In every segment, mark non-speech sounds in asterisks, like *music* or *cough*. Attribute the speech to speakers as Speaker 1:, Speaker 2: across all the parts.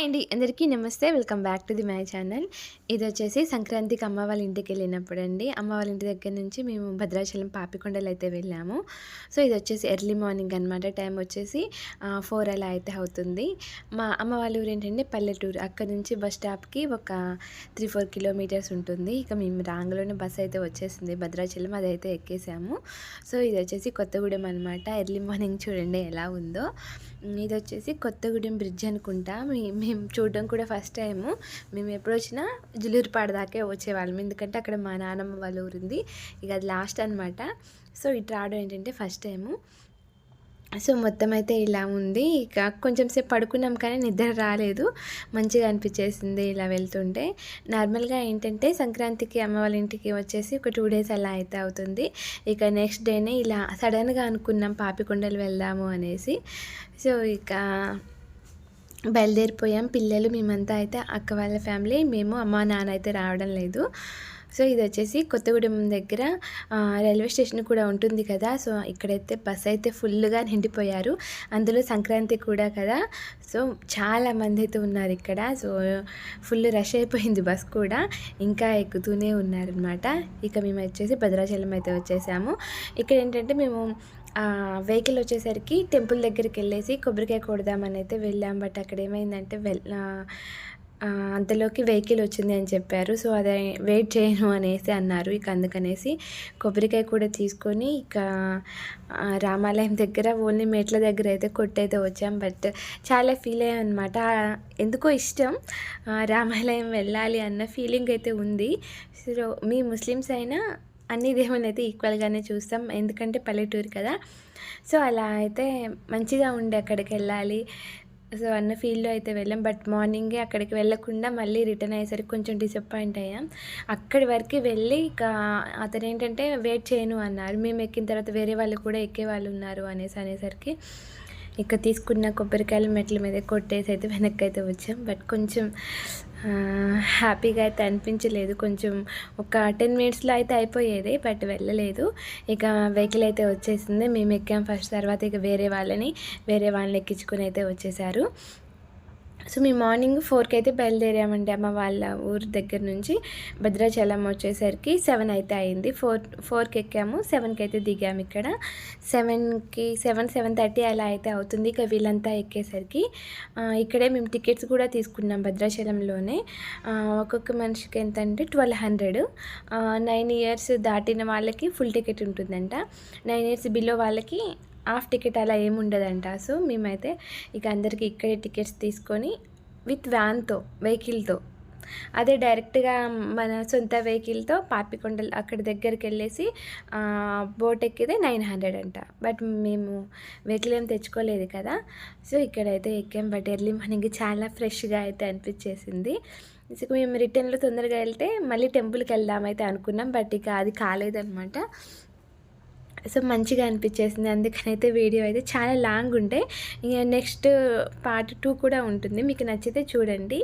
Speaker 1: Hi అండి. అందరికీ నమస్తే. Welcome back to the my channel. ఇది వచ్చేసి సంక్రాంతికి అమ్మ వాళ్ళ ఇంటికి వెళ్ళినప్పుడు అండి అమ్మ వాళ్ళ ఇంటి దగ్గర నుంచి మేము భద్రాచలం పాపికొండలు అయితే వెళ్ళాము. సో ఇది వచ్చేసి ఎర్లీ మార్నింగ్ అనమాట టైం వచ్చేసి ఫోర్ అలా అయితే అవుతుంది. మా అమ్మ వాళ్ళ ఊరు ఏంటంటే పల్లెటూరు. అక్కడ నుంచి బస్ స్టాప్కి ఒక త్రీ ఫోర్ కిలోమీటర్స్ ఉంటుంది. ఇక మేము రాంగలోనే బస్ అయితే వచ్చేసింది. భద్రాచలం అదైతే ఎక్కేసాము. సో ఇది వచ్చేసి కొత్తగూడెం అనమాట ఎర్లీ మార్నింగ్ చూడండి ఎలా ఉందో. ఇది వచ్చేసి కొత్తగూడెం బ్రిడ్జ్ అనుకుంటా. మీ- మేము చూడడం కూడా ఫస్ట్ టైము. మేము ఎప్పుడు వచ్చినా జులూరుపాడు దాకే వచ్చేవాళ్ళం. ఎందుకంటే అక్కడ మా నానమ్మ వాళ్ళ ఊరుంది. ఇక అది లాస్ట్ అనమాట సో ఇటు రావడం ఏంటంటే ఫస్ట్ టైము. సో మొత్తం అయితే ఇలా ఉంది. ఇక కొంచెం సేపు పడుకున్నాం కానీ నిద్ర రాలేదు. మంచిగా అనిపించేసింది ఇలా వెళ్తుంటే. నార్మల్గా ఏంటంటే సంక్రాంతికి అమ్మ వాళ్ళ ఇంటికి వచ్చేసి ఒక టూ డేస్ అలా అయితే అవుతుంది. ఇక నెక్స్ట్ డేనే ఇలా సడన్గా అనుకున్నాం పాపికొండలు వెళ్దాము అనేసి. సో ఇక బయలుదేరిపోయాం. పిల్లలు మేమంతా అయితే అక్క వాళ్ళ ఫ్యామిలీ మేము అమ్మ నాన్న అయితే రావడం లేదు. సో ఇది వచ్చేసి కొత్తగూడెం దగ్గర రైల్వే స్టేషన్ కూడా ఉంటుంది కదా. సో ఇక్కడైతే బస్ అయితే ఫుల్గా నిండిపోయారు. అందులో సంక్రాంతి కూడా కదా. సో చాలా మంది అయితే ఉన్నారు ఇక్కడ. సో ఫుల్ రష్ అయిపోయింది బస్ కూడా. ఇంకా ఎక్కుతూనే ఉన్నారనమాట ఇక మేము వచ్చేసి భద్రాచలం అయితే వచ్చేసాము. ఇక్కడ ఏంటంటే మేము వెహికల్ వచ్చేసరికి టెంపుల్ దగ్గరికి వెళ్ళేసి కొబ్బరికాయ కొడదామని అయితే వెళ్ళాం. బట్ అక్కడ ఏమైందంటే వెల్ అంతలోకి వెహికల్ వచ్చింది అని చెప్పారు. సో అదే వెయిట్ చేయను అనేసి అన్నారు. ఇక అందుకనేసి కొబ్బరికాయ కూడా తీసుకొని ఇక రామాలయం దగ్గర ఓన్లీ మెట్ల దగ్గర అయితే కొట్టయితే వచ్చాం. బట్ చాలా ఫీల్ అయ్యాం అనమాట ఎందుకో ఇష్టం రామాలయం వెళ్ళాలి అన్న ఫీలింగ్ అయితే ఉంది. సో మీ ముస్లిమ్స్ అయినా అన్ని దేవుని అయితే ఈక్వల్గానే చూస్తాం. ఎందుకంటే పల్లెటూరు కదా. సో అలా అయితే మంచిగా ఉండే అక్కడికి వెళ్ళాలి. సో అన్న ఫీల్డ్లో అయితే వెళ్ళాం. బట్ మార్నింగే అక్కడికి వెళ్ళకుండా మళ్ళీ రిటర్న్ అయ్యేసరికి కొంచెం డిసప్పాయింట్ అయ్యాం. అక్కడి వరకు వెళ్ళి ఇక అతను ఏంటంటే వెయిట్ చేయను అన్నారు. మేము ఎక్కిన తర్వాత వేరే వాళ్ళు కూడా ఎక్కే వాళ్ళు ఉన్నారు అనేసి అనేసరికి ఇక తీసుకున్న కొబ్బరికాయలు మెట్ల మీద కొట్టేసి అయితే వెనక్కి అయితే వచ్చాం. బట్ కొంచెం హ్యాపీగా అయితే అనిపించలేదు. కొంచెం ఒక టెన్ మినిట్స్లో అయితే అయిపోయేది బట్ వెళ్ళలేదు. ఇక వెహికల్ అయితే వచ్చేసింది. మేము ఎక్కాం ఫస్ట్ తర్వాత ఇక వేరే వాళ్ళని వేరే వాళ్ళని ఎక్కించుకుని అయితే వచ్చేసారు. సో మేము మార్నింగ్ ఫోర్కి అయితే బయలుదేరామండి అమ్మ వాళ్ళ ఊరు దగ్గర నుంచి. భద్రాచలం వచ్చేసరికి సెవెన్ అయితే అయింది. ఫోర్ ఫోర్కి ఎక్కాము. సెవెన్కి అయితే దిగాము ఇక్కడ. సెవెన్కి సెవెన్ సెవెన్ థర్టీ అలా అయితే అవుతుంది. ఇక వీళ్ళంతా ఎక్కేసరికి ఇక్కడే మేము టికెట్స్ కూడా తీసుకున్నాం భద్రాచలంలోనే. ఒక్కొక్క మనిషికి ఎంత అంటే ట్వెల్వ్ హండ్రెడ్. నైన్ ఇయర్స్ దాటిన వాళ్ళకి ఫుల్ టికెట్ ఉంటుందంట. నైన్ ఇయర్స్ బిలో వాళ్ళకి హాఫ్ టికెట్ అలా ఏముండదంట. సో మేమైతే ఇక అందరికీ ఇక్కడే టికెట్స్ తీసుకొని విత్ వ్యాన్తో వెహికల్తో. అదే డైరెక్ట్గా మన సొంత వెహికల్తో పాపికొండలు అక్కడ దగ్గరికి వెళ్ళేసి బోట్ ఎక్కితే నైన్ హండ్రెడ్ అంట. బట్ మేము వెహికల్ ఏం తెచ్చుకోలేదు కదా. సో ఇక్కడైతే ఎక్కాం. బట్ ఎర్లీ మార్నింగ్ చాలా ఫ్రెష్గా అయితే అనిపించేసింది. సో మేము రిటర్న్లో తొందరగా వెళ్తే మళ్ళీ టెంపుల్కి వెళ్దామైతే అనుకున్నాం. బట్ ఇక అది కాలేదన్నమాట. సో మంచిగా అనిపించేసింది. అందుకనైతే వీడియో అయితే చాలా లాంగ్ ఉంటే నెక్స్ట్ పార్ట్ టూ కూడా ఉంటుంది. మీకు నచ్చితే చూడండి.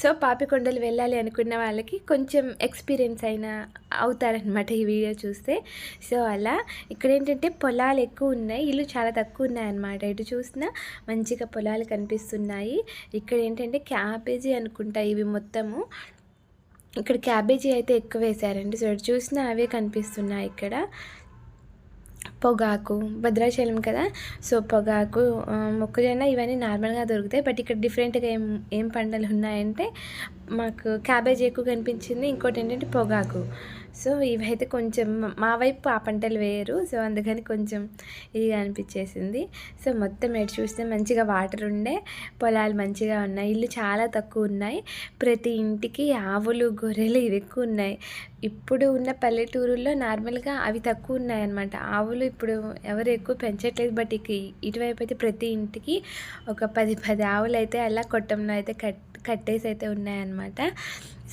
Speaker 1: సో పాపికొండలు వెళ్ళాలి అనుకున్న వాళ్ళకి కొంచెం ఎక్స్పీరియన్స్ అయినా అవుతారనమాట ఈ వీడియో చూస్తే. సో అలా ఇక్కడ ఏంటంటే పొలాలు ఎక్కువ ఉన్నాయి. ఇల్లు చాలా తక్కువ ఉన్నాయి అనమాట ఇటు చూసినా మంచిగా పొలాలు కనిపిస్తున్నాయి. ఇక్కడ ఏంటంటే క్యాబేజీ అనుకుంటా ఇవి మొత్తము. ఇక్కడ క్యాబేజీ అయితే ఎక్కువ వేశారండి. సో ఇటు చూసినా అవే కనిపిస్తున్నాయి ఇక్కడ. పొగాకు భద్రాచలం కదా? సో పొగాకు మొక్కజొన్న ఇవన్నీ నార్మల్గా దొరుకుతాయి. బట్ ఇక్కడ డిఫరెంట్గా ఏం ఏం పంటలు ఉన్నాయంటే మాకు క్యాబేజ్ ఎక్కువ కనిపించింది. ఇంకోటి ఏంటంటే పొగాకు. సో ఇవైతే కొంచెం మా వైపు ఆ పంటలు వేయరు. సో అందుకని కొంచెం ఇదిగా అనిపించేసింది. సో మొత్తం ఎటు చూస్తే మంచిగా వాటర్ ఉండే పొలాలు మంచిగా ఉన్నాయి. ఇల్లు చాలా తక్కువ ఉన్నాయి. ప్రతి ఇంటికి ఆవులు గొర్రెలు ఇవి ఎక్కువ ఉన్నాయి. ఇప్పుడు ఉన్న పల్లెటూరుల్లో నార్మల్గా అవి తక్కువ ఉన్నాయన్నమాట ఆవులు ఇప్పుడు ఎవరు ఎక్కువ పెంచట్లేదు. బట్ ఇక ఇటువైపు అయితే ప్రతి ఇంటికి ఒక పది పది ఆవులు అయితే అలా కొట్టంలో అయితే కట్ కట్టేసి అయితే ఉన్నాయన్నమాట.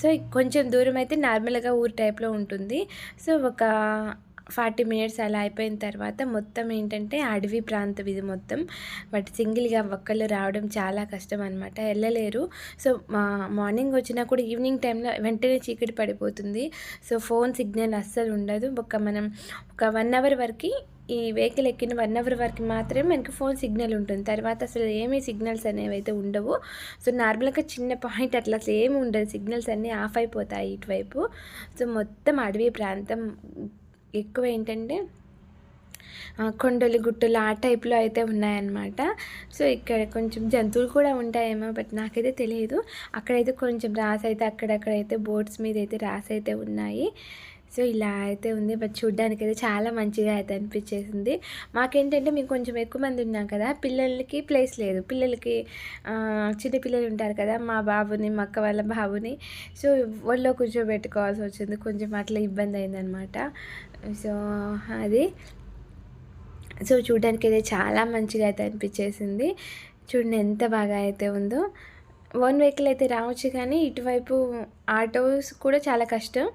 Speaker 1: సో కొంచెం దూరం అయితే నార్మల్గా ఊరు టైప్లో ఉంటుంది. సో ఒక ఫార్టీ మినిట్స్ అలా అయిపోయిన తర్వాత మొత్తం ఏంటంటే అడవి ప్రాంతం ఇది మొత్తం. బట్ సింగిల్గా ఒక్కళ్ళు రావడం చాలా కష్టం అనమాట వెళ్ళలేరు. సో మా మార్నింగ్ వచ్చినా కూడా ఈవినింగ్ టైంలో వెంటనే చీకటి పడిపోతుంది. సో ఫోన్ సిగ్నల్ అస్సలు ఉండదు. ఒక మనం ఒక వన్ అవర్ వరకు ఈ వెహికల్ ఎక్కిన వన్ అవర్ వరకు మాత్రమే మనకి ఫోన్ సిగ్నల్ ఉంటుంది. తర్వాత అసలు ఏమీ సిగ్నల్స్ అనేవి అయితే ఉండవు. సో నార్మల్గా చిన్న పాయింట్ అట్లా అసలు ఏమి ఉండదు. సిగ్నల్స్ అన్నీ ఆఫ్ అయిపోతాయి ఇటువైపు. సో మొత్తం అడవి ప్రాంతం ఎక్కువ ఏంటంటే కొండలు గుట్టలు ఆ టైప్లో అయితే ఉన్నాయన్నమాట. సో ఇక్కడ కొంచెం జంతువులు కూడా ఉంటాయేమో బట్ నాకైతే తెలియదు అక్కడైతే కొంచెం రాసి అయితే అక్కడక్కడైతే బోట్స్ మీద అయితే రాసి అయితే ఉన్నాయి. సో ఇలా అయితే ఉంది. బట్ చూడ్డానికి అయితే చాలా మంచిగా అయితే అనిపించేసింది. మాకేంటంటే మేము కొంచెం ఎక్కువ మంది ఉన్నాం కదా పిల్లలకి ప్లేస్ లేదు. పిల్లలకి చిన్న పిల్లలు ఉంటారు కదా మా బాబుని మా అక్క వాళ్ళ బాబుని. సో ఒళ్ళో కూర్చోబెట్టుకోవాల్సి వచ్చింది. కొంచెం అట్లా ఇబ్బంది అయిందనమాట సో అది. సో చూడడానికి అయితే చాలా మంచిగా అయితే అనిపించేసింది. చూడండి ఎంత బాగా అయితే ఉందో. వన్ వెహికల్ అయితే రావచ్చు కానీ ఇటువైపు ఆటోస్ కూడా చాలా కష్టం.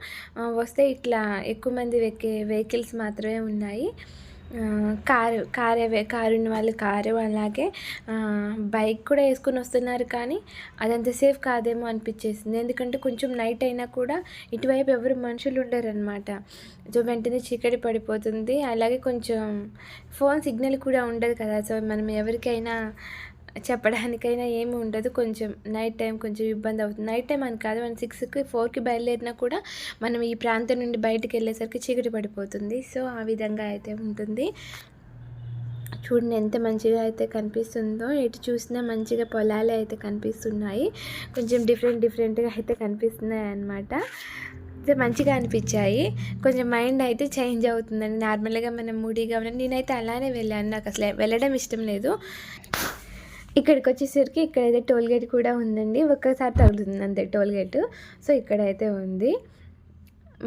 Speaker 1: వస్తే ఇట్లా ఎక్కువ మంది ఎక్కే వెహికల్స్ మాత్రమే ఉన్నాయి. కారు కారు కారు ఉన్న వాళ్ళు కారు అలాగే బైక్ కూడా వేసుకొని వస్తున్నారు కానీ అదంత సేఫ్ కాదేమో అనిపించేసింది. ఎందుకంటే కొంచెం నైట్ అయినా కూడా ఇటువైపు ఎవరు మనుషులు ఉండరు అనమాట సో వెంటనే చీకటి పడిపోతుంది. అలాగే కొంచెం ఫోన్ సిగ్నల్ కూడా ఉండదు కదా. సో మనం ఎవరికైనా చెప్పడానికైనా ఏమి ఉండదు. కొంచెం నైట్ టైం కొంచెం ఇబ్బంది అవుతుంది. నైట్ టైం అని కాదు మనం సిక్స్కి ఫోర్కి బయలుదేరినా కూడా మనం ఈ ప్రాంతం నుండి బయటకు వెళ్ళేసరికి చీకటి పడిపోతుంది. సో ఆ విధంగా అయితే ఉంటుంది. చూడండి ఎంత మంచిగా అయితే కనిపిస్తుందో. ఎటు చూసినా మంచిగా పొలాలే అయితే కనిపిస్తున్నాయి. కొంచెం డిఫరెంట్ డిఫరెంట్గా అయితే కనిపిస్తున్నాయి అన్నమాట. మంచిగా అనిపించాయి. కొంచెం మైండ్ అయితే చేంజ్ అవుతుందండి. నార్మల్గా మనం మూడీగా ఉన్నాం నేనైతే అలానే వెళ్ళాను. నాకు అసలు వెళ్ళడం ఇష్టం లేదు. ఇక్కడికి వచ్చేసరికి ఇక్కడైతే టోల్ గేట్ కూడా ఉందండి. ఒక్కసారి తగులుతుంది అంతే టోల్ గేట్ సో ఇక్కడైతే ఉంది.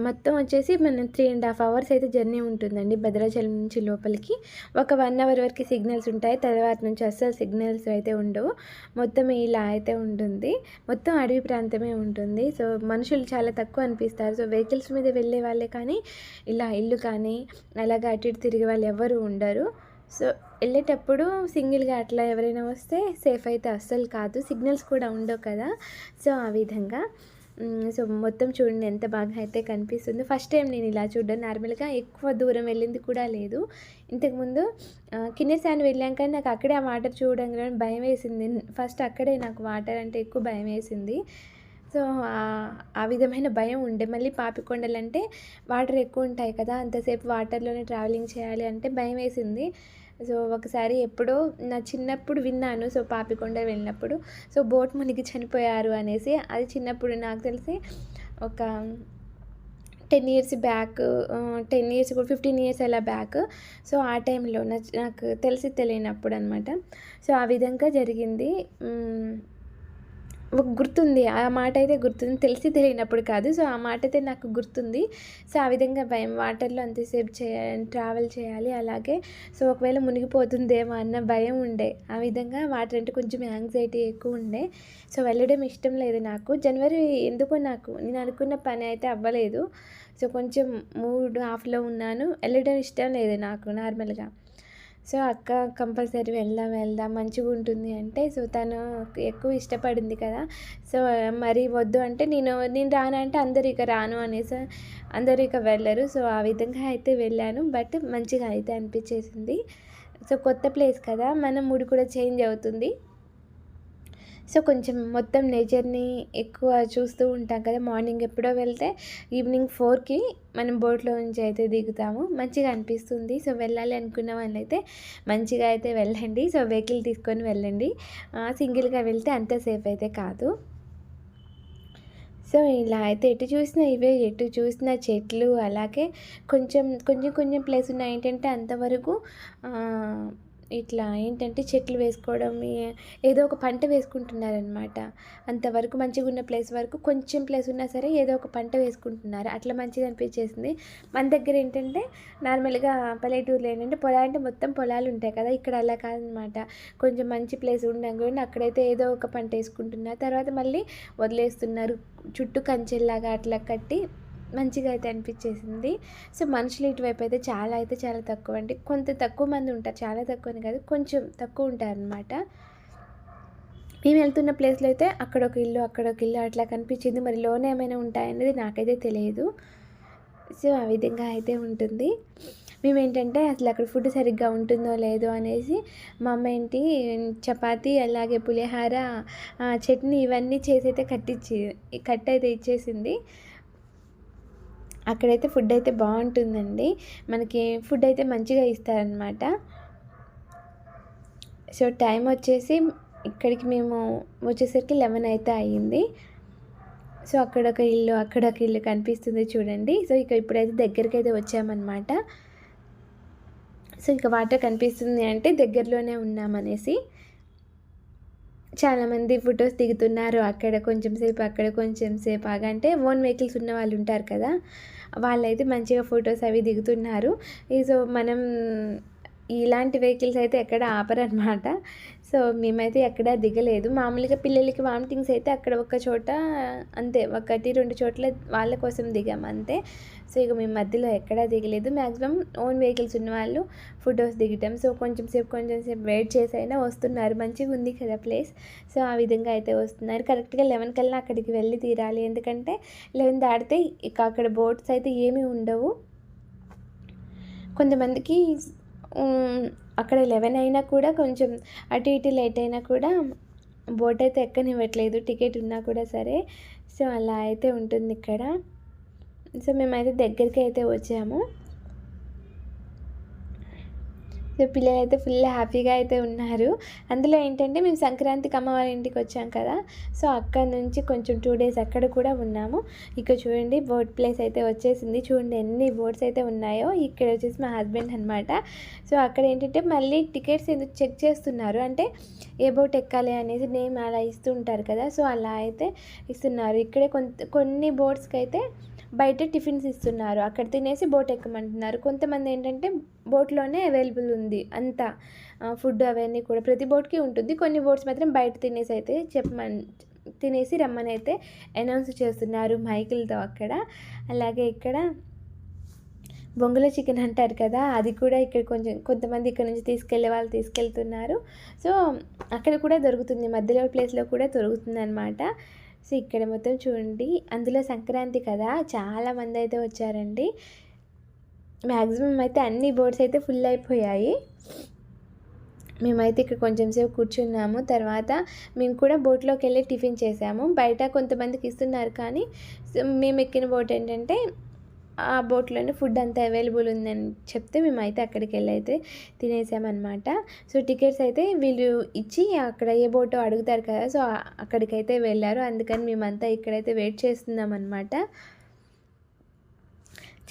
Speaker 1: మొత్తం వచ్చేసి మనం త్రీ అండ్ హాఫ్ అవర్స్ అయితే జర్నీ ఉంటుందండి భద్రాచలం నుంచి లోపలికి. ఒక వన్ అవర్ వరకు సిగ్నల్స్ ఉంటాయి. తర్వాత నుంచి అస్సలు సిగ్నల్స్ అయితే ఉండవు. మొత్తం ఇలా అయితే ఉంటుంది. మొత్తం అడవి ప్రాంతమే ఉంటుంది. సో మనుషులు చాలా తక్కువ అనిపిస్తారు. సో వెహికల్స్ మీద వెళ్ళే వాళ్ళే కానీ ఇలా ఇల్లు కానీ అలాగే అటు ఇటు తిరిగే వాళ్ళు ఎవరు ఉండరు. సో వెళ్ళేటప్పుడు సింగిల్గా అట్లా ఎవరైనా వస్తే సేఫ్ అయితే అస్సలు కాదు. సిగ్నల్స్ కూడా ఉండవు కదా. సో ఆ విధంగా. సో మొత్తం చూడండి ఎంత బాగా అయితే కనిపిస్తుంది. ఫస్ట్ టైం నేను ఇలా చూడడం. నార్మల్గా ఎక్కువ దూరం వెళ్ళింది కూడా లేదు. ఇంతకుముందు కిన్నెసాని వెళ్ళాక నాకు అక్కడే ఆ వాటర్ చూడడం భయం వేసింది. ఫస్ట్ అక్కడే నాకు వాటర్ అంటే ఎక్కువ భయం వేసింది. సో ఆ విధమైన భయం ఉండే. మళ్ళీ పాపికొండలు అంటే వాటర్ ఎక్కువ ఉంటాయి కదా. అంతసేపు వాటర్లోనే ట్రావెలింగ్ చేయాలి అంటే భయం వేసింది. సో ఒకసారి ఎప్పుడో నా చిన్నప్పుడు విన్నాను. సో పాపికొండ వెళ్ళినప్పుడు. సో బోట్ మునిగి చనిపోయారు అనేసి. అది చిన్నప్పుడు నాకు తెలిసి ఒక ten years back ten years కూడా ఫిఫ్టీన్ ఇయర్స్ అలా బ్యాక్. సో ఆ టైంలో నాకు తెలిసి తెలియనప్పుడు అనమాట సో ఆ విధంగా జరిగింది. గుర్తుంది. ఆ మాట అయితే గుర్తుంది. తెలిసి తెలియనప్పుడు కాదు. సో ఆ మాట అయితే నాకు గుర్తుంది. సో ఆ విధంగా భయం వాటర్లో అంతసేపు చేయాలి ట్రావెల్ చేయాలి. అలాగే సో ఒకవేళ మునిగిపోతుందేమో అన్న భయం ఉండే. ఆ విధంగా వాటర్ అంటే కొంచెం యాంగ్జైటీ ఎక్కువ ఉండే. సో వెళ్ళడం ఇష్టం లేదు నాకు. జనవరి ఎందుకో నాకు నేను అనుకున్న పని అయితే అవ్వలేదు. సో కొంచెం మూడ్ ఆఫ్లో ఉన్నాను. వెళ్ళడం ఇష్టం లేదు నాకు నార్మల్గా. సో అక్క కంపల్సరీ వెళ్దాం వెళ్దాం మంచిగా ఉంటుంది అంటే సో తను ఎక్కువ ఇష్టపడింది కదా. సో మరి వద్దు అంటే నేను నేను రాను అంటే అందరు ఇక రాను అనేసి అందరు ఇక వెళ్ళరు. సో ఆ విధంగా అయితే వెళ్ళాను. బట్ మంచిగా అయితే అనిపించేసింది. సో కొత్త ప్లేస్ కదా. మన మూడు కూడా చేంజ్ అవుతుంది. సో కొంచెం మొత్తం నేచర్ని ఎక్కువ చూస్తూ ఉంటాం కదా మార్నింగ్ ఎప్పుడో వెళ్తే ఈవినింగ్ ఫోర్కి మనం బోట్లో నుంచి అయితే దిగుతాము. మంచిగా అనిపిస్తుంది. సో వెళ్ళాలి అనుకున్న వాళ్ళైతే మంచిగా అయితే వెళ్ళండి. సో వెహికల్ తీసుకొని వెళ్ళండి. సింగిల్గా వెళ్తే అంత సేఫ్ అయితే కాదు. సో ఇలా అయితే ఎటు చూసినా ఇవే ఎటు చూసినా చెట్లు అలాగే కొంచెం కొంచెం కొంచెం ప్లేస్ ఉన్నాయి ఏంటంటే అంతవరకు ఇట్లా ఏంటంటే చెట్లు వేసుకోవడం ఏదో ఒక పంట వేసుకుంటున్నారనమాట అంతవరకు మంచిగా ఉన్న ప్లేస్ వరకు కొంచెం ప్లేస్ ఉన్నా సరే ఏదో ఒక పంట వేసుకుంటున్నారు. అట్లా మంచిగా అనిపించేసింది. మన దగ్గర ఏంటంటే నార్మల్గా పల్లెటూరులో ఏంటంటే పొలాలు అంటే మొత్తం పొలాలు ఉంటాయి కదా ఇక్కడ అలా కాదనమాట కొంచెం మంచి ప్లేస్ ఉండగా అక్కడైతే ఏదో ఒక పంట వేసుకుంటున్నారు. తర్వాత మళ్ళీ వదిలేస్తున్నారు. చుట్టూ కంచెల్లాగా అట్లా కట్టి మంచిగా అయితే అనిపించేసింది. సో మనుషులు ఇటువైపు అయితే చాలా అయితే చాలా తక్కువ అండి కొంత తక్కువ మంది ఉంటారు. చాలా తక్కువ అని కాదు కొంచెం తక్కువ ఉంటారు అనమాట మేము వెళ్తున్న ప్లేస్లో అయితే అక్కడ ఒక ఇల్లు అక్కడ ఒక ఇల్లు అట్లా కనిపించింది. మరి లోన్ ఏమైనా ఉంటాయనేది నాకైతే తెలియదు. సో ఆ విధంగా అయితే ఉంటుంది. మేము ఏంటంటే అసలు అక్కడ ఫుడ్ సరిగ్గా ఉంటుందో లేదో అనేసి మా అమ్మ ఏంటి చపాతి అలాగే పులిహార చట్నీ ఇవన్నీ చేసి అయితే కట్టించి కట్ అయితే ఇచ్చేసింది. అక్కడైతే ఫుడ్ అయితే బాగుంటుందండి మనకి ఫుడ్ అయితే మంచిగా ఇస్తారనమాట. సో టైం వచ్చేసి ఇక్కడికి మేము వచ్చేసరికి లెవెన్ అయితే అయ్యింది. సో అక్కడ ఒక ఇల్లు అక్కడ ఒక ఇల్లు కనిపిస్తుంది చూడండి. సో ఇక ఇప్పుడైతే దగ్గరికి అయితే వచ్చామన్నమాట సో ఇక వాటర్ కనిపిస్తుంది అంటే దగ్గరలోనే ఉన్నామనేసి. చాలామంది ఫొటోస్ దిగుతున్నారు. అక్కడ కొంచెం సేపు అక్కడ కొంచెం సేపు అంటే ఓన్ వెహికల్స్ ఉన్న వాళ్ళు ఉంటారు కదా వాళ్ళైతే మంచిగా ఫొటోస్ అవి దిగుతున్నారు. సో మనం ఇలాంటి వెహికల్స్ అయితే ఎక్కడ ఆపరనమాట. సో మేమైతే ఎక్కడ దిగలేదు. మామూలుగా పిల్లలకి వామిటింగ్స్ అయితే అక్కడ ఒక చోట అంతే ఒకటి రెండు చోట్ల వాళ్ళ కోసం దిగాం అంతే. సో ఇక మేము మధ్యలో ఎక్కడా దిగలేదు. మ్యాక్సిమం ఓన్ వెహికల్స్ ఉన్న వాళ్ళు ఫొటోస్ దిగటం. సో కొంచెం సేపు కొంచెం సేపు వెయిట్ చేసి అయినా వస్తున్నారు. మంచిగా ఉంది కదా ప్లేస్. సో ఆ విధంగా అయితే వస్తున్నారు. కరెక్ట్గా లెవెన్ కల్లా అక్కడికి వెళ్ళి తీరాలి. ఎందుకంటే లెవెన్ దాటితే ఇక అక్కడ బోట్స్ అయితే ఏమీ ఉండవు. కొంతమందికి అక్కడ లెవెన్ అయినా కూడా కొంచెం అటు ఇటు లేట్ అయినా కూడా బోట్ అయితే ఎక్కనివ్వట్లేదు. టికెట్ ఉన్నా కూడా సరే. సో అలా అయితే ఉంటుంది ఇక్కడ. సో మేమైతే దగ్గరికి అయితే వచ్చాము. సో పిల్లలు అయితే ఫుల్ హ్యాపీగా అయితే ఉన్నారు. అందులో ఏంటంటే మేము సంక్రాంతికి అమ్మవారి ఇంటికి వచ్చాం కదా. సో అక్కడ నుంచి కొంచెం టూ డేస్ అక్కడ కూడా ఉన్నాము. ఇక్కడ చూడండి బోట్ ప్లేస్ అయితే వచ్చేసింది. చూడండి ఎన్ని బోట్స్ అయితే ఉన్నాయో. ఇక్కడ వచ్చేసి మా హస్బెండ్ అనమాట సో అక్కడ ఏంటంటే మళ్ళీ టికెట్స్ ఎందుకు చెక్ చేస్తున్నారు? అంటే ఏ బోట్ ఎక్కాలి అనేసి నేమ్ అలా ఇస్తూ ఉంటారు కదా. సో అలా అయితే ఇస్తున్నారు. ఇక్కడే కొంత కొన్ని బోట్స్కి అయితే బయట టిఫిన్స్ ఇస్తున్నారు. అక్కడ తినేసి బోట్ ఎక్కమంటున్నారు. కొంతమంది ఏంటంటే బోట్లోనే అవైలబుల్ ఉంది అంతా ఫుడ్ అవన్నీ కూడా. ప్రతి బోట్కి ఉంటుంది. కొన్ని బోట్స్ మాత్రం బయట తినేసి అయితే చెప్పమని తినేసి రమ్మని అయితే అనౌన్స్ చేస్తున్నారు మైకిల్తో అక్కడ. అలాగే ఇక్కడ బొంగుల చికెన్ అంటారు కదా అది కూడా ఇక్కడ కొంచెం కొంతమంది ఇక్కడ నుంచి తీసుకెళ్ళే వాళ్ళు తీసుకెళ్తున్నారు. సో అక్కడ కూడా దొరుకుతుంది. మధ్యలో ప్లేస్లో కూడా దొరుకుతుంది అనమాట సో ఇక్కడ మొత్తం చూడండి అందులో సంక్రాంతి కదా చాలామంది అయితే వచ్చారండి. మ్యాక్సిమం అయితే అన్ని బోర్డ్స్ అయితే ఫుల్ అయిపోయాయి. మేమైతే ఇక్కడ కొంచెం సేపు కూర్చున్నాము. తర్వాత మేము కూడా బోట్లోకి వెళ్ళి టిఫిన్ చేసాము. బయట కొంతమందికి ఇస్తున్నారు కానీ మేము ఎక్కిన బోట్ ఏంటంటే ఆ బోట్లోనే ఫుడ్ అంతా అవైలబుల్ ఉందని చెప్తే మేమైతే అక్కడికి వెళ్ళి అయితే తినేసామన్నమాట. సో టికెట్స్ అయితే వీళ్ళు ఇచ్చి అక్కడ ఏ బోటో అడుగుతారు కదా సో అక్కడికైతే వెళ్ళారు. అందుకని మేమంతా ఇక్కడైతే వెయిట్ చేస్తున్నాం అనమాట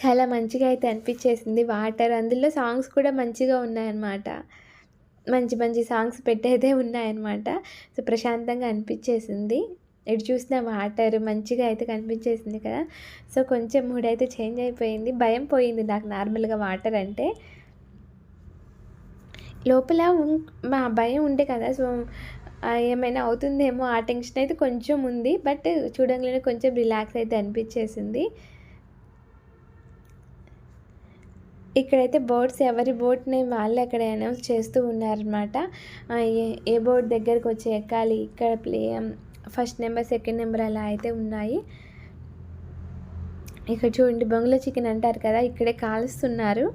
Speaker 1: చాలా మంచిగా అయితే అనిపించేసింది. వాటర్ అందులో సాంగ్స్ కూడా మంచిగా ఉన్నాయన్నమాట. మంచి మంచి సాంగ్స్ పెట్టేదే ఉన్నాయన్నమాట. సో ప్రశాంతంగా అనిపించేసింది. ఎటు చూసిన వాటర్ మంచిగా అయితే కనిపించేసింది కదా. సో కొంచెం మూడ్ అయితే చేంజ్ అయిపోయింది. భయం పోయింది నాకు నార్మల్గా వాటర్ అంటే. లోపల మా భయం ఉండే కదా. సో ఏమైనా అవుతుందేమో ఆ టెన్షన్ అయితే కొంచెం ఉంది. బట్ చూడంగానే కొంచెం రిలాక్స్ అయితే అనిపించేసింది. ఇక్కడైతే బోర్డ్స్ ఎవరి బోట్ని వాళ్ళు అక్కడ అనౌన్స్ చేస్తూ ఉన్నారనమాట ఏ బోర్డ్ దగ్గరకు వచ్చి ఎక్కాలి ఇక్కడ play first number second number అలా అయితే ఉన్నాయి. ఇక్కడ చూడండి బొంగుల చికెన్ అంటారు కదా ఇక్కడే కాలుస్తున్నారు.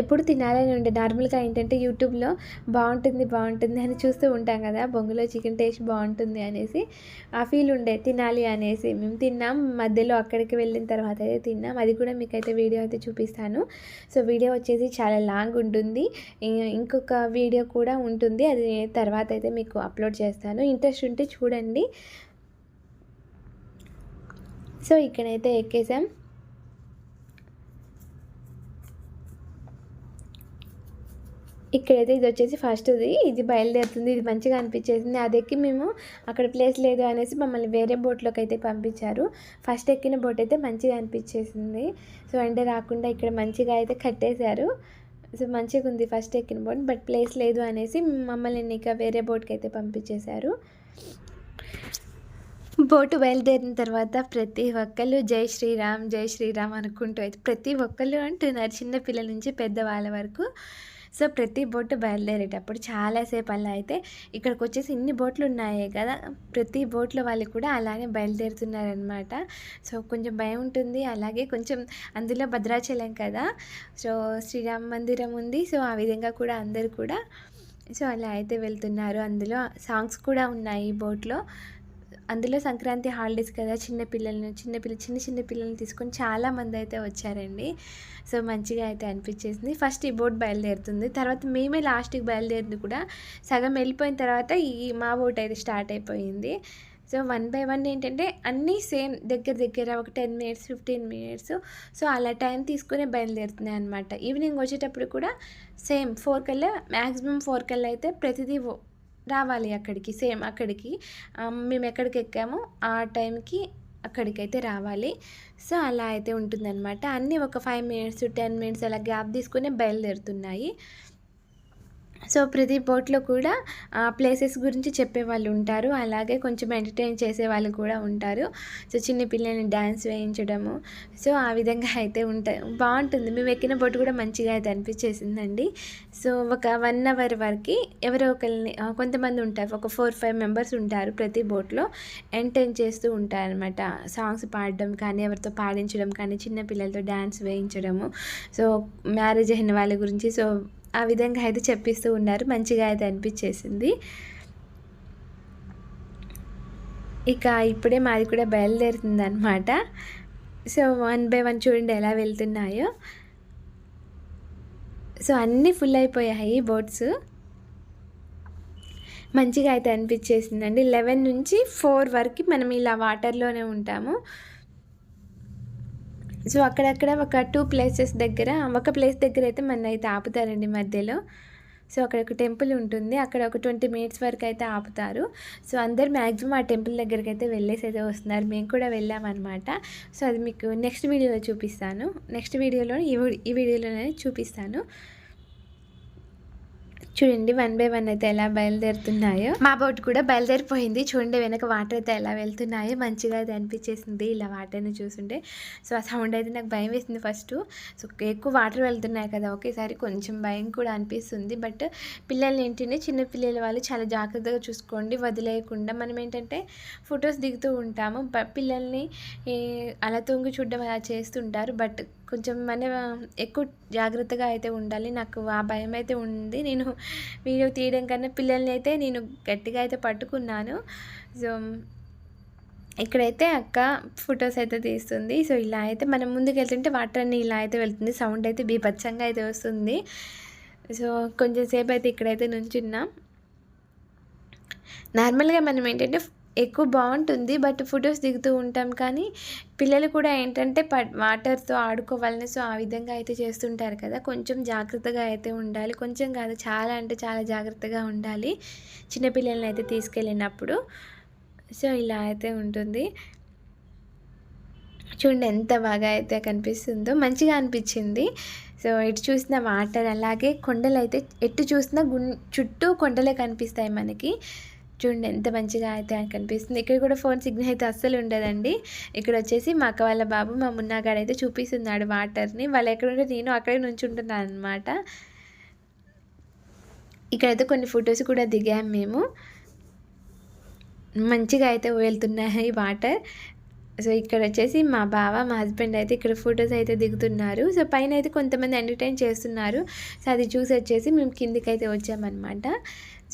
Speaker 1: ఎప్పుడు తినాలని ఉండే. నార్మల్గా ఏంటంటే యూట్యూబ్లో బాగుంటుంది బాగుంటుంది అని చూస్తూ ఉంటాం కదా బొంగులో చికెన్ టేస్ట్ బాగుంటుంది అనేసి. ఆ ఫీల్ ఉండే తినాలి అనేసి. మేము తిన్నాం మధ్యలో అక్కడికి వెళ్ళిన తర్వాత అయితే తిన్నాం. అది కూడా మీకు అయితే వీడియో అయితే చూపిస్తాను. సో వీడియో వచ్చేసి చాలా లాంగ్ ఉంటుంది. ఇంకొక వీడియో కూడా ఉంటుంది. అది తర్వాత అయితే మీకు అప్లోడ్ చేస్తాను. ఇంట్రెస్ట్ ఉంటే చూడండి. సో ఇక్కడైతే ఎక్కేసాం. ఇక్కడైతే ఇది వచ్చేసి ఫస్ట్ది ఇది. బయలుదేరుతుంది. ఇది మంచిగా అనిపించేసింది. అది ఎక్కి మేము అక్కడ ప్లేస్ లేదు అనేసి మమ్మల్ని వేరే బోట్లోకి అయితే పంపించారు. ఫస్ట్ ఎక్కిన బోట్ అయితే మంచిగా అనిపించేసింది. సో అంటే రాకుండా ఇక్కడ మంచిగా అయితే కట్టేశారు. సో మంచిగా ఉంది ఫస్ట్ ఎక్కిన బోట్ బట్ ప్లేస్ లేదు అనేసి మమ్మల్ని ఇక వేరే బోట్కి అయితే పంపించేశారు. బోటు బయలుదేరిన తర్వాత ప్రతి ఒక్కళ్ళు జై శ్రీరామ్ జై శ్రీరామ్ అనుకుంటూ అయితే ప్రతి ఒక్కళ్ళు అంటున్నారు. చిన్న పిల్లల నుంచి పెద్దవాళ్ళ వరకు. సో ప్రతి బోటు బయలుదేరేటప్పుడు చాలాసేపు అలా అయితే ఇక్కడికి వచ్చేసి ఇన్ని బోట్లు ఉన్నాయి కదా ప్రతి బోట్లో వాళ్ళు కూడా అలానే బయలుదేరుతున్నారనమాట సో కొంచెం భయం ఉంటుంది. అలాగే కొంచెం అందులో భద్రాచలం కదా సో శ్రీరామ మందిరం ఉంది. సో ఆ విధంగా కూడా అందరు కూడా సో అలా అయితే వెళ్తున్నారు. అందులో సాంగ్స్ కూడా ఉన్నాయి బోట్లో. అందులో సంక్రాంతి హాలిడేస్ కదా చిన్న పిల్లలను చిన్న పిల్ల చిన్న చిన్న పిల్లల్ని తీసుకొని చాలామంది అయితే వచ్చారండి. సో మంచిగా అయితే అనిపించేసింది. ఫస్ట్ ఈ బోట్ బయలుదేరుతుంది. తర్వాత మేమే లాస్ట్కి బయలుదేరింది కూడా. సగం వెళ్ళిపోయిన తర్వాత ఈ మా బోట్ అయితే స్టార్ట్ అయిపోయింది. సో వన్ బై వన్ ఏంటంటే అన్నీ సేమ్ దగ్గర దగ్గర ఒక ten minutes fifteen minutes. So అలా టైం తీసుకునే బయలుదేరుతున్నాయి అనమాట ఈవినింగ్ వచ్చేటప్పుడు కూడా సేమ్ ఫోర్ కల్లా మ్యాక్సిమం ఫోర్ కల్లా అయితే ప్రతిదీ రావాలి అక్కడికి సేమ్ అక్కడికి. మేము ఎక్కడికి ఎక్కామో ఆ టైంకి అక్కడికైతే రావాలి. సో అలా అయితే ఉంటుందన్నమాట. అన్నీ ఒక ఫైవ్ మినిట్స్ టెన్ మినిట్స్ అలా గ్యాప్ తీసుకుని బయలుదేరుతున్నాయి. సో ప్రతి బోట్లో కూడా ప్లేసెస్ గురించి చెప్పేవాళ్ళు ఉంటారు. అలాగే కొంచెం ఎంటర్టైన్ చేసే వాళ్ళు కూడా ఉంటారు. సో చిన్న పిల్లల్ని డ్యాన్స్ వేయించడము. సో ఆ విధంగా అయితే ఉంటాయి బాగుంటుంది. మేము ఎక్కిన బోట్ కూడా మంచిగా అయితే అనిపించేసిందండి. సో ఒక వన్ అవర్ వరకు ఎవరో ఒకరిని కొంతమంది ఉంటారు. ఒక ఫోర్ ఫైవ్ మెంబర్స్ ఉంటారు ప్రతి బోట్లో. ఎంటర్టైన్ చేస్తూ ఉంటారనమాట సాంగ్స్ పాడడం కానీ ఎవరితో పాడించడం కానీ చిన్న పిల్లలతో డ్యాన్స్ వేయించడము. సో మ్యారేజ్ అయిన వాళ్ళ గురించి సో ఆ విధంగా అయితే చెప్పిస్తూ ఉన్నారు. మంచిగా అయితే అనిపించేసింది. ఇక ఇప్పుడే మాది కూడా బయలుదేరుతుంది అనమాట సో వన్ బై వన్ చూడండి ఎలా వెళ్తున్నాయో. సో అన్నీ ఫుల్ అయిపోయాయి బోట్స్. మంచిగా అయితే అనిపించేసిందండి. లెవెన్ నుంచి ఫోర్ వరకు మనం ఇలా వాటర్లోనే ఉంటాము. సో అక్కడక్కడ ఒక టూ ప్లేసెస్ దగ్గర ఒక ప్లేస్ దగ్గర అయితే మన అయితే ఆపుతారండి మధ్యలో. సో అక్కడ ఒక టెంపుల్ ఉంటుంది. అక్కడ ఒక ట్వంటీ మినిట్స్ వరకు అయితే ఆపుతారు. సో అందరు మ్యాక్సిమం ఆ టెంపుల్ దగ్గరికి అయితే వెళ్ళేసి అయితే వస్తున్నారు. మేము కూడా వెళ్ళామన్నమాట. సో అది మీకు నెక్స్ట్ వీడియోలో చూపిస్తాను. నెక్స్ట్ వీడియోలో ఈ ఈ వీడియోలోనే చూపిస్తాను. చూడండి వన్ బై వన్ అయితే ఎలా బయలుదేరుతున్నాయో. మా బోట్ కూడా బయలుదేరిపోయింది. చూడండి వెనక వాటర్ అయితే ఎలా వెళ్తున్నాయో. మంచిగా అయితే అనిపించేసింది ఇలా వాటర్ని చూస్తుంటే. సో ఆ సౌండ్ అయితే నాకు భయం వేసింది ఫస్ట్ సో ఎక్కువ వాటర్ వెళ్తున్నాయి కదా ఒకేసారి కొంచెం భయం కూడా అనిపిస్తుంది. బట్ పిల్లల్ని ఏంటంటే చిన్న పిల్లల వాళ్ళు చాలా జాగ్రత్తగా చూసుకోండి. వదిలేయకుండా మనం ఏంటంటే ఫొటోస్ దిగుతూ ఉంటాము. పిల్లల్ని అలా తొంగి చూడడం అలా చేస్తుంటారు. బట్ కొంచెం మన ఎక్కువ జాగ్రత్తగా అయితే ఉండాలి. నాకు ఆ భయం అయితే ఉంది. నేను వీడియో తీయడం కన్నా పిల్లల్ని అయితే నేను గట్టిగా అయితే పట్టుకున్నాను. సో ఇక్కడైతే అక్క ఫొటోస్ అయితే తీస్తుంది. సో ఇలా అయితే మనం ముందుకు వెళ్తుంటే వాటర్ అన్ని ఇలా అయితే వెళ్తుంది. సౌండ్ అయితే బీభత్సంగా అయితే వస్తుంది. సో కొంచెం సేపు అయితే ఇక్కడైతే నుంచున్నాం. నార్మల్గా మనం ఏంటంటే ఎక్కువ బాగుంటుంది బట్ ఫొటోస్ దిగుతూ ఉంటాం. కానీ పిల్లలు కూడా ఏంటంటే ప వాటర్తో ఆడుకోవాలని సో ఆ విధంగా అయితే చేస్తుంటారు కదా. కొంచెం జాగ్రత్తగా అయితే ఉండాలి. కొంచెం కాదు చాలా అంటే చాలా జాగ్రత్తగా ఉండాలి. చిన్నపిల్లల్ని అయితే తీసుకెళ్ళినప్పుడు. సో ఇలా అయితే ఉంటుంది. చూడండి ఎంత బాగా అయితే కనిపిస్తుందో. మంచిగా అనిపించింది. సో ఎటు చూసిన వాటర్ అలాగే కొండలు అయితే ఎటు చూసినా గున్ చుట్టూ కొండలే కనిపిస్తాయి మనకి. చూడండి ఎంత మంచిగా అయితే కనిపిస్తుంది. ఇక్కడ కూడా ఫోన్ సిగ్నల్ అయితే అస్సలు ఉండదండి. ఇక్కడ వచ్చేసి మా అక్క వాళ్ళ బాబు మా మున్నాగాడు అయితే చూపిస్తున్నాడు వాటర్ని. వాళ్ళు ఎక్కడుంటే నేను అక్కడే నుంచుంటున్నాను అనమాట ఇక్కడైతే కొన్ని ఫొటోస్ కూడా దిగాము మేము. మంచిగా అయితే వెళ్తున్నాయి వాటర్. సో ఇక్కడ వచ్చేసి మా బావ మా హస్బెండ్ అయితే ఇక్కడ ఫొటోస్ అయితే దిగుతున్నారు. సో పైన అయితే కొంతమంది ఎంటర్టైన్ చేస్తున్నారు. సో అది చూసి వచ్చేసి మేము కిందికి అయితే వచ్చామన్నమాట.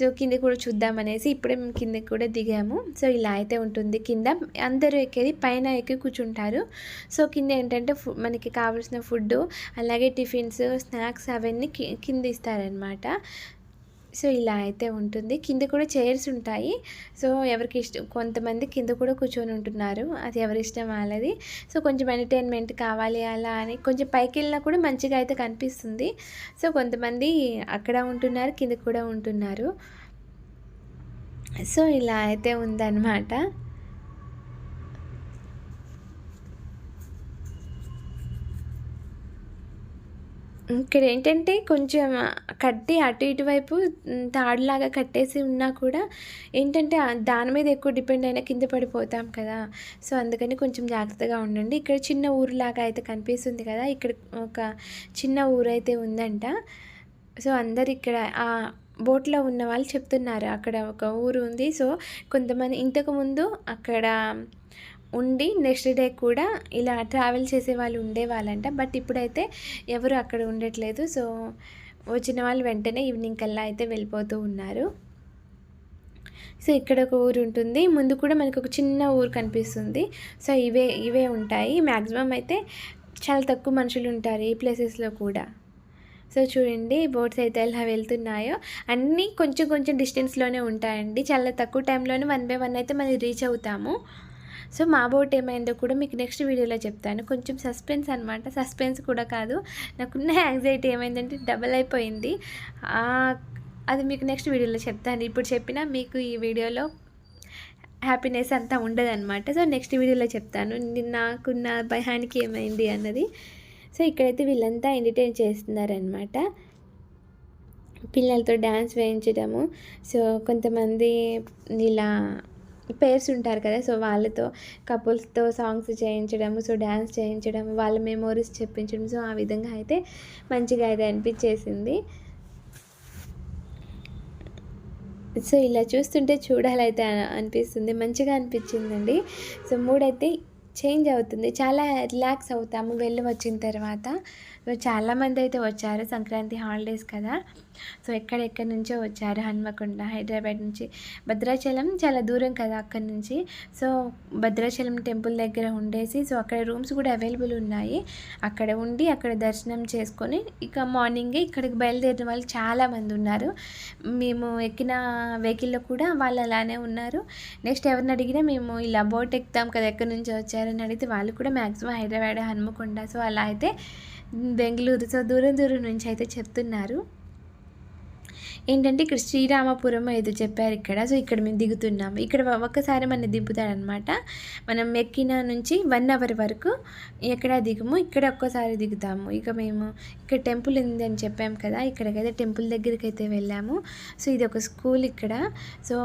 Speaker 1: సో కింద కూడా చూద్దామనేసి ఇప్పుడే మేము కిందకి కూడా దిగాము. సో ఇలా అయితే ఉంటుంది. కింద అందరూ ఎక్కేది పైన ఎక్కి కూర్చుంటారు. సో కింద ఏంటంటే మనకి కావాల్సిన ఫుడ్ అలాగే టిఫిన్స్ స్నాక్స్ అవన్నీ కింద ఇస్తారనమాట సో ఇలా అయితే ఉంటుంది. కింద కూడా చైర్స్ ఉంటాయి. సో ఎవరికి ఇష్టం కొంతమంది కింద కూడా కూర్చొని ఉంటున్నారు. అది ఎవరి ఇష్టం వాళ్ళది. సో కొంచెం ఎంటర్టైన్మెంట్ కావాలి అలా అని కొంచెం పైకి వెళ్ళినా కూడా మంచిగా అయితే కనిపిస్తుంది. సో కొంతమంది అక్కడ ఉంటున్నారు కింద కూడా ఉంటున్నారు. సో ఇలా అయితే ఉందన్నమాట. ఇక్కడ ఏంటంటే కొంచెం కట్టి అటు ఇటు వైపు తాడులాగా కట్టేసి ఉన్నా కూడా ఏంటంటే దాని మీద ఎక్కువ డిపెండ్ అయినా కింద పడిపోతాం కదా. సో అందుకని కొంచెం జాగ్రత్తగా ఉండండి. ఇక్కడ చిన్న ఊరులాగా అయితే కనిపిస్తుంది కదా. ఇక్కడ ఒక చిన్న ఊరు అయితే ఉందంట. సో అందరు ఇక్కడ ఆ బోట్లో ఉన్న వాళ్ళు చెప్తున్నారు. అక్కడ ఒక ఊరు ఉంది. సో కొంతమంది ఇంతకుముందు అక్కడ ఉండి నెక్స్ట్ డే కూడా ఇలా ట్రావెల్ చేసే వాళ్ళు ఉండేవాళ్ళంట. బట్ ఇప్పుడైతే ఎవరు అక్కడ ఉండట్లేదు. సో వచ్చిన వాళ్ళు వెంటనే ఈవినింగ్ కల్లా అయితే వెళ్ళిపోతూ ఉన్నారు. సో ఇక్కడ ఒక ఊరు ఉంటుంది. ముందు కూడా మనకు ఒక చిన్న ఊరు కనిపిస్తుంది. సో ఇవే ఇవే ఉంటాయి. మ్యాక్సిమం అయితే చాలా తక్కువ మనుషులు ఉంటారు ఈ ప్లేసెస్లో కూడా. సో చూడండి బోట్స్ అయితే ఎలా వెళ్తున్నాయో. అన్నీ కొంచెం కొంచెం డిస్టెన్స్లోనే ఉంటాయండి. చాలా తక్కువ టైంలోనే వన్ బై వన్ అయితే మనం రీచ్ అవుతాము. సో మా బోట్ ఏమైందో కూడా మీకు నెక్స్ట్ వీడియోలో చెప్తాను. కొంచెం సస్పెన్స్ అనమాట సస్పెన్స్ కూడా కాదు. నాకున్న యాంగ్జైటీ ఏమైందంటే డబల్ అయిపోయింది. అది మీకు నెక్స్ట్ వీడియోలో చెప్తాను. ఇప్పుడు చెప్పినా మీకు ఈ వీడియోలో హ్యాపీనెస్ అంతా ఉండదన్నమాట. సో నెక్స్ట్ వీడియోలో చెప్తాను. నాకున్న భయానికి ఏమైంది అన్నది. సో ఇక్కడైతే వీళ్ళంతా ఎంటర్టైన్ చేస్తున్నారనమాట పిల్లలతో డ్యాన్స్ వేయించడము. సో కొంతమంది ఇలా పేర్స్ ఉంటారు కదా సో వాళ్ళతో కపుల్స్తో సాంగ్స్ చేయించడము సో డ్యాన్స్ చేయించడం వాళ్ళ మెమోరీస్ చెప్పించడం సో ఆ విధంగా అయితే మంచిగా అయితే అనిపించేసింది. సో ఇలా చూస్తుంటే చూడాలైతే అనిపిస్తుంది మంచిగా అనిపించిందండి. సో మూడ్ అయితే చేంజ్ అవుతుంది చాలా రిలాక్స్ అవుతాము వెళ్ళి వచ్చిన తర్వాత. సో చాలామంది అయితే వచ్చారు సంక్రాంతి హాలిడేస్ కదా. సో ఎక్కడెక్కడి నుంచో వచ్చారు? హన్మకొండ హైదరాబాద్ నుంచి. భద్రాచలం చాలా దూరం కదా అక్కడి నుంచి. సో భద్రాచలం టెంపుల్ దగ్గర ఉండేసి సో అక్కడ రూమ్స్ కూడా అవైలబుల్ ఉన్నాయి. అక్కడ ఉండి అక్కడ దర్శనం చేసుకొని ఇక మార్నింగే ఇక్కడికి బయలుదేరిన వాళ్ళు చాలామంది ఉన్నారు. మేము ఎక్కిన వెహికల్లో కూడా వాళ్ళు అలానే ఉన్నారు. నెక్స్ట్ ఎవరిని అడిగినా మేము ఇలా బోట్ ఎక్కుతాం కదా ఎక్కడి నుంచి వచ్చారని అడిగితే వాళ్ళు కూడా మ్యాక్సిమం హైదరాబాద్ హన్మకొండ. సో అలా అయితే బెంగళూరు. సో దూరం దూరం నుంచి అయితే చెప్తున్నారు. ఏంటంటే ఇక్కడ శ్రీరామపురం ఏదో చెప్పారు ఇక్కడ. సో ఇక్కడ మేము దిగుతున్నాము. ఇక్కడ ఒక్కసారి మన దింపుతాడనమాట మనం ఎక్కిన నుంచి వన్ అవర్ వరకు ఎక్కడ దిగము ఇక్కడ ఒక్కసారి దిగుతాము. ఇక మేము ఇక్కడ టెంపుల్ ఉంది అని చెప్పాము కదా ఇక్కడికైతే టెంపుల్ దగ్గరికి అయితే వెళ్ళాము. సో ఇది ఒక స్కూల్ ఇక్కడ. సో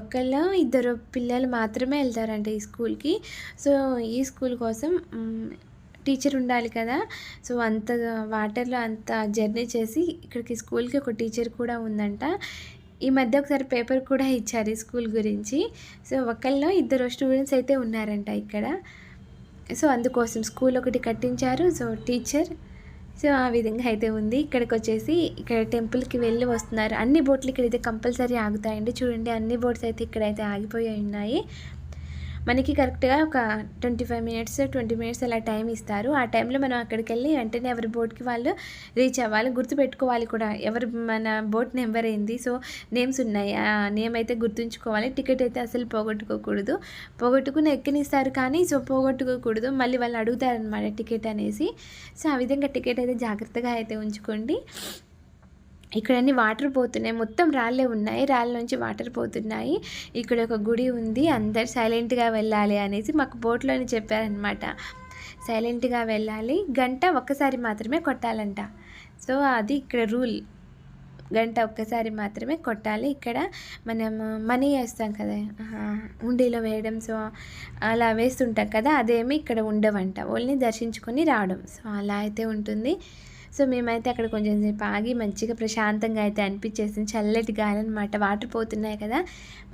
Speaker 1: ఒకళ్ళ ఇద్దరు పిల్లలు మాత్రమే వెళ్తారంట ఈ స్కూల్కి. సో ఈ స్కూల్ కోసం టీచర్ ఉండాలి కదా. సో అంత వాటర్లో అంత జర్నీ చేసి ఇక్కడికి స్కూల్కి ఒక టీచర్ కూడా ఉందంట. ఈ మధ్య ఒకసారి పేపర్ కూడా ఇచ్చారు ఈ స్కూల్ గురించి. సో ఒకళ్ళు ఇద్దరు స్టూడెంట్స్ అయితే ఉన్నారంట ఇక్కడ. సో అందుకోసం స్కూల్ ఒకటి కట్టించారు. సో టీచర్ సో ఆ విధంగా అయితే ఉంది. ఇక్కడికి వచ్చేసి ఇక్కడ టెంపుల్కి వెళ్ళి వస్తున్నారు. అన్ని బోట్లు ఇక్కడైతే కంపల్సరీ ఆగుతాయండి. చూడండి అన్ని బోట్స్ అయితే ఇక్కడైతే ఆగిపోయి ఉన్నాయి. మనకి కరెక్ట్గా ఒక twenty five minutes twenty minutes అలా టైం ఇస్తారు. ఆ టైంలో మనం అక్కడికి వెళ్ళి వెంటనే ఎవరి బోట్కి వాళ్ళు రీచ్ అవ్వాలి. గుర్తుపెట్టుకోవాలి కూడా. ఎవరు మన బోట్ నెంబర్ ఏంది? సో నేమ్స్ ఉన్నాయి. ఆ నేమ్ అయితే గుర్తుంచుకోవాలి. టికెట్ అయితే అసలు పోగొట్టుకోకూడదు. పోగొట్టుకుని ఎక్కనిస్తారు కానీ సో పోగొట్టుకోకూడదు. మళ్ళీ వాళ్ళు అడుగుతారనమాట టికెట్ అనేసి. సో ఆ విధంగా టికెట్ అయితే జాగ్రత్తగా అయితే ఉంచుకోండి. ఇక్కడ అన్ని వాటర్ పోతున్నాయి. మొత్తం రాళ్ళే ఉన్నాయి. రాళ్ళ నుంచి వాటర్ పోతున్నాయి. ఇక్కడ ఒక గుడి ఉంది. అందరు సైలెంట్గా వెళ్ళాలి అనేసి మాకు బోట్లోని చెప్పారనమాట సైలెంట్గా వెళ్ళాలి. గంట ఒక్కసారి మాత్రమే కొట్టాలంట. సో అది ఇక్కడ రూల్. గంట ఒక్కసారి మాత్రమే కొట్టాలి. ఇక్కడ మనం మనీ వేస్తాం కదా. ఉండేలో హుండీలో వేయడం. సో అలా వేస్తుంటాం కదా. అదేమి ఇక్కడ ఉండవంట. ఓన్లీ దర్శించుకొని రావడం. సో అలా అయితే ఉంటుంది. సో మేమైతే అక్కడ కొంచెం సేపు ఆగి మంచిగా ప్రశాంతంగా అయితే అనిపించేసింది. చల్లటి గాలి అనమాట వాటర్ పోతున్నాయి కదా.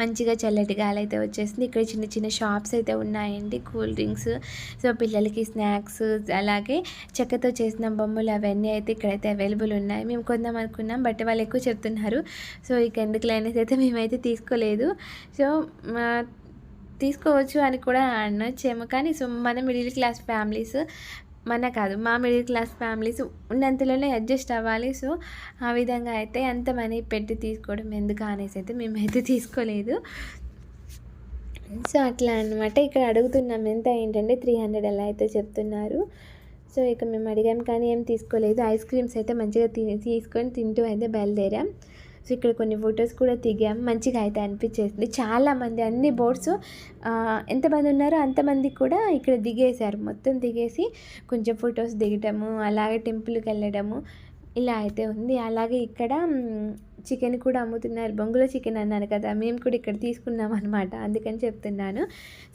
Speaker 1: మంచిగా చల్లటి గాలి అయితే వచ్చేసింది. ఇక్కడ చిన్న చిన్న షాప్స్ అయితే ఉన్నాయండి. కూల్ డ్రింక్స్ సో పిల్లలకి స్నాక్స్ అలాగే చెక్కతో చేసిన బొమ్మలు అవన్నీ అయితే ఇక్కడైతే అవైలబుల్ ఉన్నాయి. మేము కొందాం అనుకున్నాం బట్ వాళ్ళు ఎక్కువ చెప్తున్నారు. సో ఇక ఎందుకు అనేసి అయితే మేమైతే తీసుకోలేదు. సో మా తీసుకోవచ్చు అని కూడా అనొచ్చేమో. కానీ సో మన మిడిల్ క్లాస్ ఫ్యామిలీస్ మన కాదు మా మిడిల్ క్లాస్ ఫ్యామిలీస్ ఉన్నంతలోనే అడ్జస్ట్ అవ్వాలి. సో ఆ విధంగా అయితే అంత మనీ పెట్టి తీసుకోవడం ఎందుకు అనేసి అయితే మేమైతే *laughs* తీసుకోలేదు. సో అట్లా అనమాట ఇక్కడ అడుగుతున్నాం ఎంత ఏంటంటే త్రీ హండ్రెడ్ అలా అయితే చెప్తున్నారు. సో ఇక మేము అడిగాం కానీ ఏం తీసుకోలేదు. ఐస్ క్రీమ్స్ అయితే మంచిగా తీ తీసుకొని తింటూ అయితే బయలుదేరాం. సో ఇక్కడ కొన్ని ఫొటోస్ కూడా దిగాం. మంచిగా అయితే అనిపించేసింది. చాలామంది అన్ని బోట్స్ ఎంతమంది ఉన్నారో అంతమంది కూడా ఇక్కడ దిగేశారు. మొత్తం దిగేసి కొంచెం ఫొటోస్ దిగటము అలాగే టెంపుల్కి వెళ్ళడము ఇలా అయితే ఉంది. అలాగే ఇక్కడ చికెన్ కూడా అమ్ముతున్నారు. బొంగులో చికెన్ అన్నాను కదా మేము కూడా ఇక్కడ తీసుకున్నాం అనమాట అందుకని చెప్తున్నాను.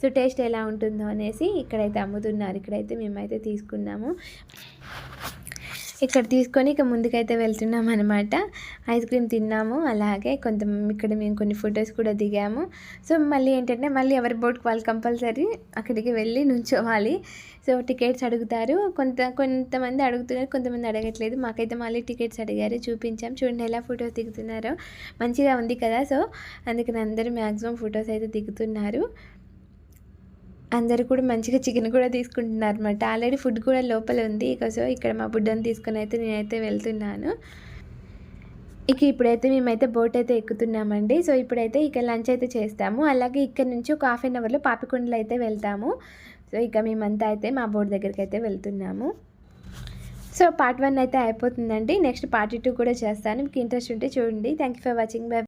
Speaker 1: సో టేస్ట్ ఎలా ఉంటుందో అనేసి ఇక్కడైతే అమ్ముతున్నారు. ఇక్కడైతే మేమైతే తీసుకున్నాము. ఇక్కడ తీసుకొని ఇక ముందుకైతే వెళ్తున్నాం అనమాట ఐస్ క్రీమ్ తిన్నాము అలాగే కొంత ఇక్కడ మేము కొన్ని ఫొటోస్ కూడా దిగాము. సో మళ్ళీ ఏంటంటే మళ్ళీ ఎవరి బోట్కి వాళ్ళు కంపల్సరీ అక్కడికి వెళ్ళి నుంచోవాలి. సో టికెట్స్ అడుగుతారు. కొంత కొంతమంది అడుగుతున్నారు కొంతమంది అడగట్లేదు. మాకైతే మళ్ళీ టికెట్స్ అడిగారు చూపించాం. చూడండి ఎలా ఫొటోస్ దిగుతున్నారో. మంచిగా ఉంది కదా. సో అందుకని అందరూ మ్యాక్సిమం ఫొటోస్ అయితే దిగుతున్నారు. అందరూ కూడా మంచిగా చికెన్ కూడా తీసుకుంటున్నారు అనమాట ఆల్రెడీ ఫుడ్ కూడా లోపల ఉంది. ఇక సో ఇక్కడ మా బుడ్డని తీసుకుని అయితే నేనైతే వెళ్తున్నాను. ఇక ఇప్పుడైతే మేమైతే బోట్ అయితే ఎక్కుతున్నామండి. సో ఇప్పుడైతే ఇక లంచ్ అయితే చేస్తాము. అలాగే ఇక్కడ నుంచి ఒక హాఫ్ అన్ అవర్లో పాపికొండలు అయితే వెళ్తాము. సో ఇక మేమంతా అయితే మా బోట్ దగ్గరికి అయితే వెళ్తున్నాము. సో పార్ట్ వన్ అయితే అయిపోతుందండి. నెక్స్ట్ పార్ట్ టూ కూడా చేస్తాను. మీకు ఇంట్రెస్ట్ ఉంటే చూడండి. Thank you for watching bye